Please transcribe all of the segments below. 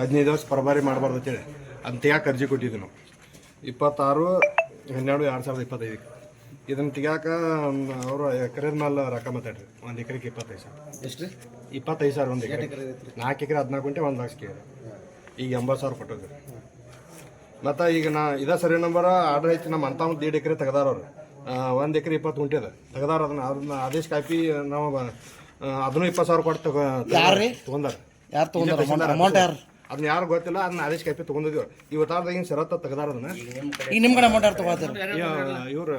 ಹದಿನೈದು ವರ್ಷ ಪರಬಾರಿ ಮಾಡಬಾರ್ದು ಅಂತೇಳಿ ಅಂತ ಯಾಕೆ ಅರ್ಜಿ ಕೊಟ್ಟಿದ್ವಿ ನಾವು? ಇಪ್ಪತ್ತಾರು ಹನ್ನೆರಡು ಎರಡು ಸಾವಿರದ ಇಪ್ಪತ್ತೈದಕ್ಕೆ. ಇದನ್ನು ತೆಗಿಯಾಕ ಅವರು ಎಕರೆದ ಮೇಲೆ ರೊಕ್ಕ ಮಾತಾಡ್ರಿ. ಒಂದು ಎಕರೆಗೆ ಇಪ್ಪತ್ತೈದು ಸಾವಿರ. ಎಷ್ಟು ಇಪ್ಪತ್ತೈದು ಸಾವಿರ ಒಂದು ಎಕರೆ. ನಾಲ್ಕು ಎಕರೆ ಹದಿನಾಲ್ಕು ಗಂಟೆ ಒಂದು ಲಕ್ಷ ಕೇಳಿ ಈಗ ಎಂಬತ್ತು ಸಾವಿರ ಕೊಟ್ಟಿದ್ರಿ. ಮತ್ತು ಈಗ ನಾ ಇದೇ ಸರಿ ನಂಬರ್ ಆರ್ಡರ್ ಐತಿ ನಮ್ಮ ಅಂತ ಒಂದು ಎರಡು ಎಕರೆ ತೆಗೆದಾರವ್ರು ಒಂದು ಎಕರೆ ಇಪ್ಪತ್ತು ಗುಂಟೆ ಅದ. ತೆಗ್ದಾರ ಅದನ್ನ ಅದನ್ನ ಆದೇಶ ಕಾಪಿ ನಾವು ಅದನ್ನು ಇಪ್ಪತ್ತು ಸಾವಿರ ಕೊಟ್ಟು ತಗೋ ತಗೊಂಡಾರ ತೊಗೊಂಡಾರ. ಯಾರು ತಗೊಂಡಾರ? ಅಮೌಂಟ್ ಯಾರು ಅದನ್ನ ಯಾರು ಗೊತ್ತಿಲ್ಲ ಅದನ್ನ ಆದೇಶ ಕಾಪಿ ಇವತ್ತಾರ್ದಾಗ ಇವತ್ತಾರ್ದಾಗಿನ ಶರತ್ತ ತೆಗ್ದಾರ ಅದನ್ನ? ಈಗ ನಿಮ್ಮ ಕಡೆ ಅಮೌಂಟ್ ಯಾರು ತೊಗೊಳ್ತಾರೆ ಇವ್ರು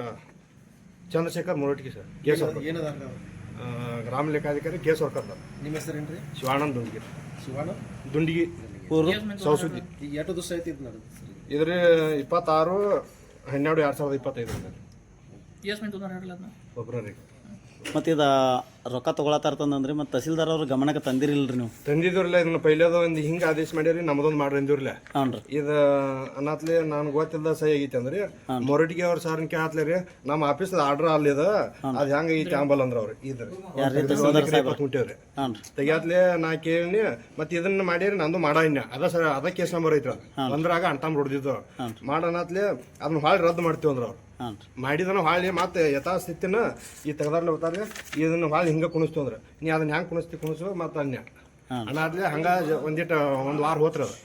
Chandrashekhar Muratige sir case worker ಏನದ ಆ, ಗ್ರಾಮ ಲೆಕ್ಕಾಧಿಕಾರಿ ಕೇಸ್ ವರ್ಕರ್ ನಿಮ್ಮ ಹೆಸರೇನ್ರಿ ಶಿವಾನಂದ್ ದುಂಡಿಗೆ. ಶಿವಾನಂದ್ ದುಂಡಿಗಿ ಸೌಸುದ್ದಿ. ಈಗ ಎಷ್ಟು ದಿವಸ ಐತಿ ಇದು ನಡೆದು ಸರಿ? ಇದ್ರ ಇಪ್ಪತ್ತಾರು ಹನ್ನೆರಡು ಎರಡು ಸಾವಿರದ ಇಪ್ಪತ್ತೈದು. ಫೆಬ್ರವರಿ. ಮತ್ತು ಇದು ರೊಕ್ಕ ತೊಗೊಳತ್ತಾರ್ತಂದ್ರೆ ಮತ್ತೆ ತಹಸೀಲ್ದಾರ್ ಅವ್ರ ಗಮನಕ್ಕೆ ತಂದಿರಿಲ್ರಿ ನೀವು? ತಂದಿದ್ರಲ್ಲ ಇದನ್ನ ಪೈಲದ ಒಂದು ಹಿಂಗೆ ಆದೇಶ ಮಾಡ್ಯಾರಿ ನಮ್ದೊಂದು ಮಾಡ್ರಿ ಅಂದಿರ್ಲ ಹ್ಞೂ ರೀ. ಇದು ಅನ್ನತ್ಲೆ ನಾನು ಗೊತ್ತಿಲ್ಲದ ಸಹಿ ಆಗೈತೆ ಅಂದ್ರಿ. ಮೊರಟಿಗೆ ಅವ್ರ ಸಾರ್ನ ಕೇಳತ್ಲೆ ರೀ ನಮ್ಮ ಆಫೀಸ್ ಆರ್ಡರ್ ಅಲ್ಲಿದ ಅದು ಹೆಂಗೆ ಐತಿ ಆಂಬಲ್ ಅಂದ್ರ ಅವ್ರು ಇದ್ರ ಕುಂಟೇವ್ರಿ ತೆಗಿಯಾತ್ಲೆ ನಾ ಕೇಳಿನಿ ಮತ್ತೆ ಇದನ್ನ ಮಾಡ್ಯಾರಿ ನಂದು ಮಾಡಾಯಿನ ಅದ ಸರ್ ಅದ ಕೇಸ್ ನಂಬರ್ ಐತ್ರ ಬಂದ್ರಾಗ ಅಂತಾಮ್ ಹೊಡ್ದಿದ್ದು ಮಾಡನತ್ಲೆ ಅದನ್ನ ಹಾಳಿ ರದ್ದು ಮಾಡ್ತೀವಿ ಅಂದ್ರ ಅವ್ರು. ಮಾಡಿದನ ಹಾಳಿ ಮತ್ತೆ ಯಥಾಸ್ಥಿತಿನ ಈ ತೆಗದಾರ್ಲೆ ಹೋಗ್ತಾರೆ ಇದನ್ನ ಹಾಳಿ ಹಿಂಗೆ ಕುಣಿಸ್ತು ಅಂದ್ರೆ. ನೀ ಅದನ್ನ ಹೆಂಗೆ ಕುಣಿಸ್ತಿ ಕುಣಿಸು ಮತ್ತೆ ಅನ್ಯ. ಅನ್ನಾದ್ಲೆ ಹಂಗ ಒಂದಿಟ್ಟು ಒಂದು ವಾರ ಹೋತ್ರ ಅದು.